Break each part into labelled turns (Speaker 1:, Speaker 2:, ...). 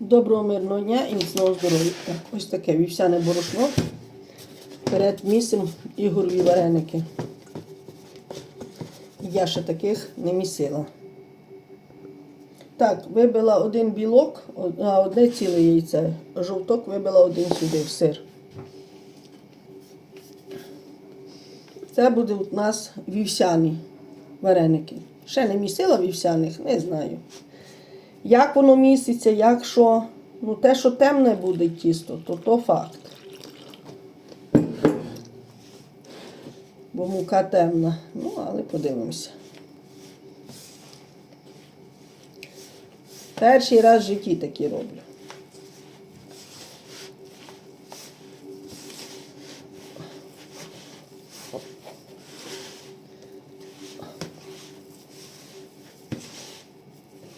Speaker 1: Доброго мирного дня і міцного здоров'я. Ось таке вівсяне борошно. Перед місцем ігорові вареники. Я ще таких не місила. Так, вибила один білок, а одне ціле яйце. Жовток вибила один сюди в сир. Це буде у нас вівсяні вареники. Ще не місила вівсяних, не знаю. Як воно міститься, як що. Ну, те, що темне буде тісто, то то факт. Бо мука темна. Ну, але подивимося. Перший раз в житті такі роблю.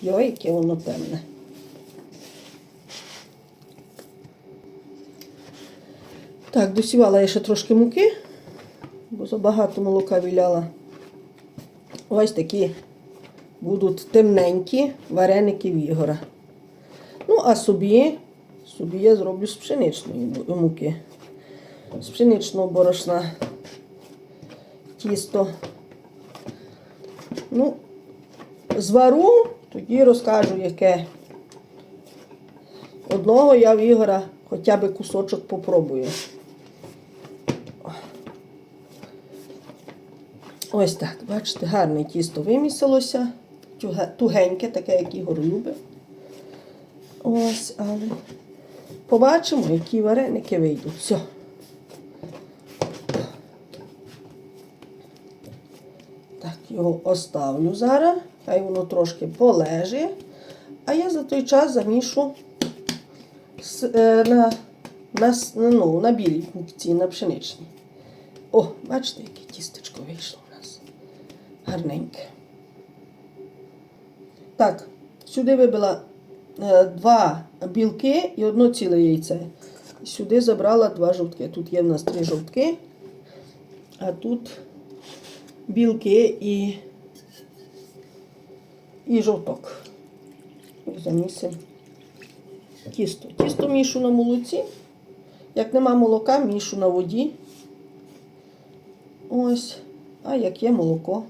Speaker 1: Йой, яке воно темне. Так, досівала я ще трошки муки, бо забагато молока віляла. Ось такі будуть темненькі вареники Вігора. Ну, а собі, собі я зроблю з пшеничної муки. З пшеничного борошна тісто. Ну, звару, тоді розкажу, яке. Одного я в Ігора хоча б кусочок попробую. Ось так, бачите, гарне тісто вимісилося. Тугеньке, таке, як Ігор любить. Ось, але побачимо, які вареники вийдуть. Все. Так, його оставлю зараз. Хай воно трошки полежить. А я за той час замішу е, на, на, ну, на білій мукці, на пшеничній. О, бачите, яке тістечко вийшло у нас. Гарненьке. Так, сюди вибила е, два білки і одно ціле яйце. Сюди забрала два жовтки. Тут є в нас три жовтки, а тут білки і, і жовток. Замісимо тісто. Тісто мішу на молоці. Як нема молока, мішу на воді. Ось. А як є молоко,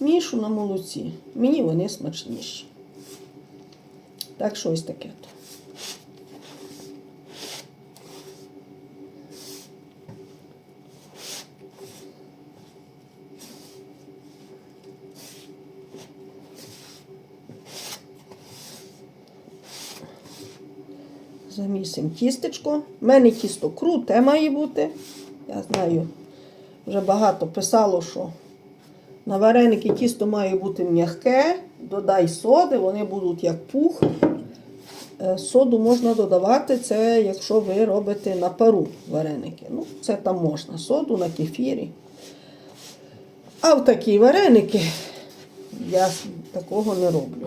Speaker 1: мішу на молоці. Мені вони смачніші. Так що ось таке. то. Замісимо тістечко. У мене тісто круте має бути. Я знаю, вже багато писало, що на вареники тісто має бути м'яке. Додай соди, вони будуть як пух. Е, Соду можна додавати, це якщо ви робите на пару вареники. Ну, це там можна. Соду на кефірі. А в такі вареники я такого не роблю.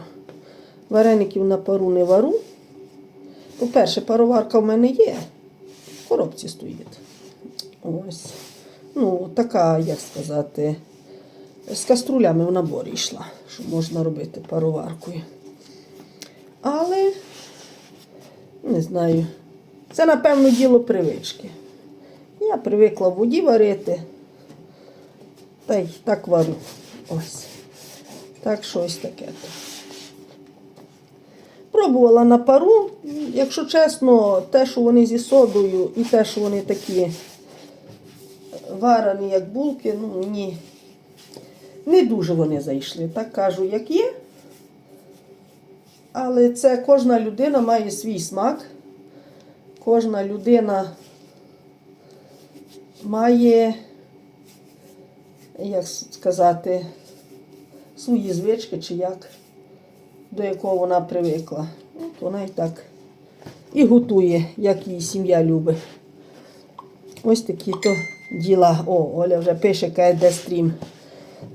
Speaker 1: Вареників на пару не вару. По-перше, пароварка в мене є. В коробці стоїть. Ось. Ну, така, як сказати, з каструлями в наборі йшла, що можна робити пароваркою. Але, не знаю, це, напевно, діло привички. Я привикла в воді варити. Та й так варю. Ось. Так що ось таке. Пробувала на пару. Якщо чесно, те, що вони зі содою, і те, що вони такі варені, як булки, ну ні. Не дуже вони зайшли. Так кажу, як є. Але це кожна людина має свій смак. Кожна людина має, як сказати, свої звички чи як до якого вона привикла. От вона і так і готує, як її сім'я любить. Ось такі то діла. О, Оля вже пише, каже, де стрім.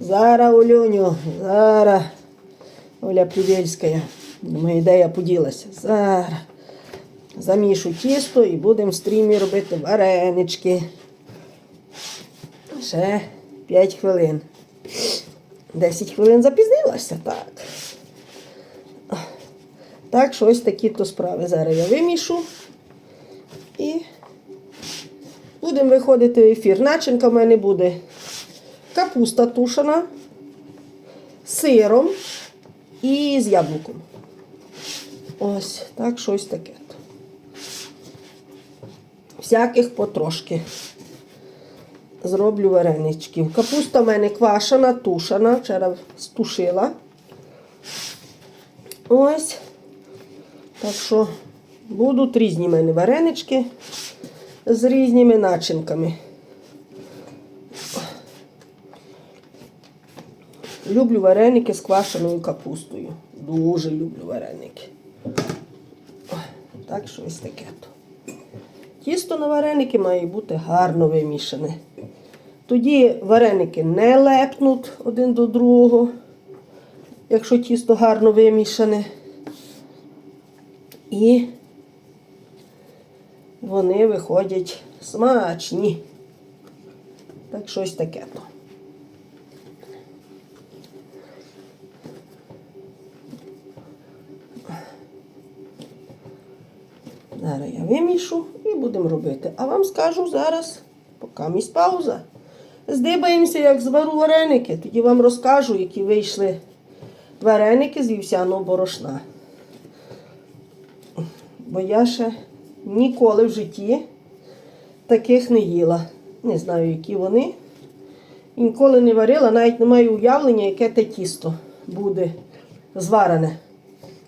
Speaker 1: Зараз, Олюню, зараз. Оля Плівельська. Думаю, де я поділася. Зараз. Замішу тісто і будемо в стрімі робити варенички. Ще 5 хвилин. 10 хвилин запізнилася, так. Так що ось такі то справи. Зараз я вимішу і будемо виходити в ефір. Начинка в мене буде капуста тушена сиром і з яблуком. Ось, так щось таке. Всяких потрошки. Зроблю вареничків. Капуста в мене квашена, тушена, вчора стушила. Ось. Так що будуть різні мене варенички з різними начинками. Люблю вареники з квашеною капустою. Дуже люблю вареники. Так що ось таке. то. Тісто на вареники має бути гарно вимішане. Тоді вареники не лепнуть один до другого, якщо тісто гарно вимішане. І вони виходять смачні. Так щось таке то. Зараз я вимішу і будемо робити. А вам скажу зараз, поки місь пауза. Здибаємося, як звару вареники. Тоді вам розкажу, які вийшли вареники з вівсяного борошна. Бо я ще ніколи в житті таких не їла. Не знаю, які вони. І Ніколи не варила, навіть не маю уявлення, яке те тісто буде зварене.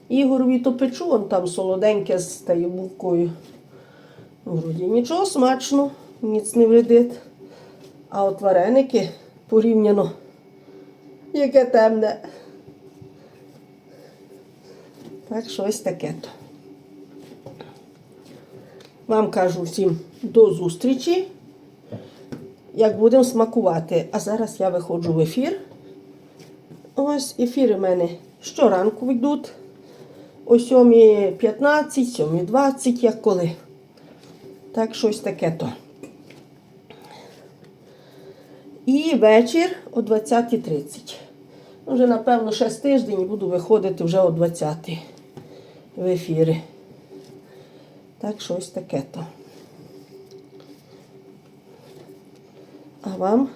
Speaker 1: Ігорові то печу, вон там солоденьке з тією булкою. Вроді нічого смачно, ніц не вредить. А от вареники порівняно, яке темне. Так що ось таке то. Вам кажу всім до зустрічі, як будемо смакувати. А зараз я виходжу в ефір. Ось ефіри в мене щоранку йдуть. О 7.15, 7.20, як коли. Так, щось таке то. І вечір о 20.30. Вже, напевно, ще з тиждень буду виходити вже о 20 в ефіри. Так, щось таке то. А вам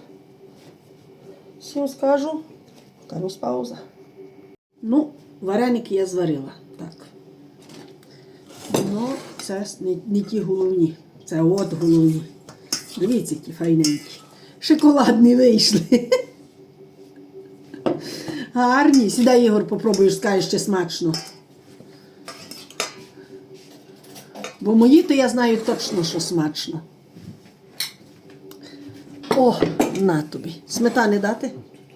Speaker 1: всім скажу, там пауза. Ну, вареники я зварила. Так. Ну, це не, не ті головні. Це от головні. Дивіться, які файненькі. Шоколадні вийшли. Гарні. Сідай, Ігор, попробуєш, скажеш, чи смачно. Бо мої, то я знаю точно, що смачно. О, на тобі. Сметани дати?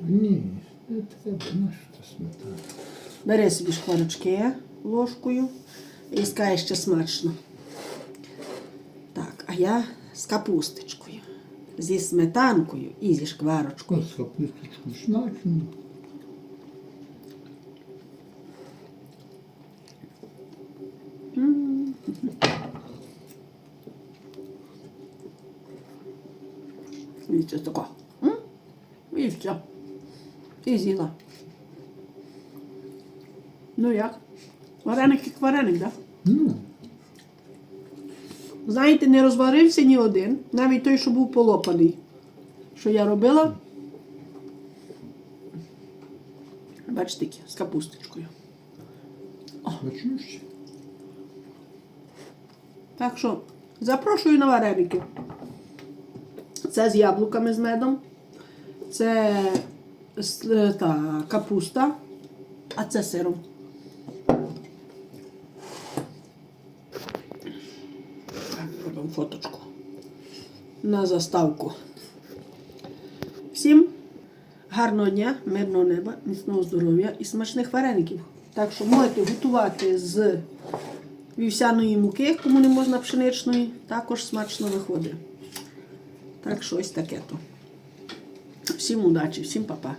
Speaker 2: Ні, це сметана.
Speaker 1: Бери собі шкварочки ложкою і скаже ще смачно. Так, а я з капусточкою, зі сметанкою і зі шкварочкою.
Speaker 2: Ось капусточку смачно.
Speaker 1: Це тако. І все. І з'їла. Ну як? Вареник як вареник, так? Да? Знаєте, не розварився ні один, навіть той, що був полопаний. Що я робила? Бачите, з капусточкою.
Speaker 2: смачніше.
Speaker 1: Так що запрошую на вареники. Це з яблуками з медом. Це е, та, капуста, а це сиром. Так, робимо фоточку. На заставку. Всім гарного дня, мирного неба, міцного здоров'я і смачних вареників. Так що можете готувати з вівсяної муки, кому не можна пшеничної, також смачно виходить. Так що ось таке то. Всім удачі, всім па-па.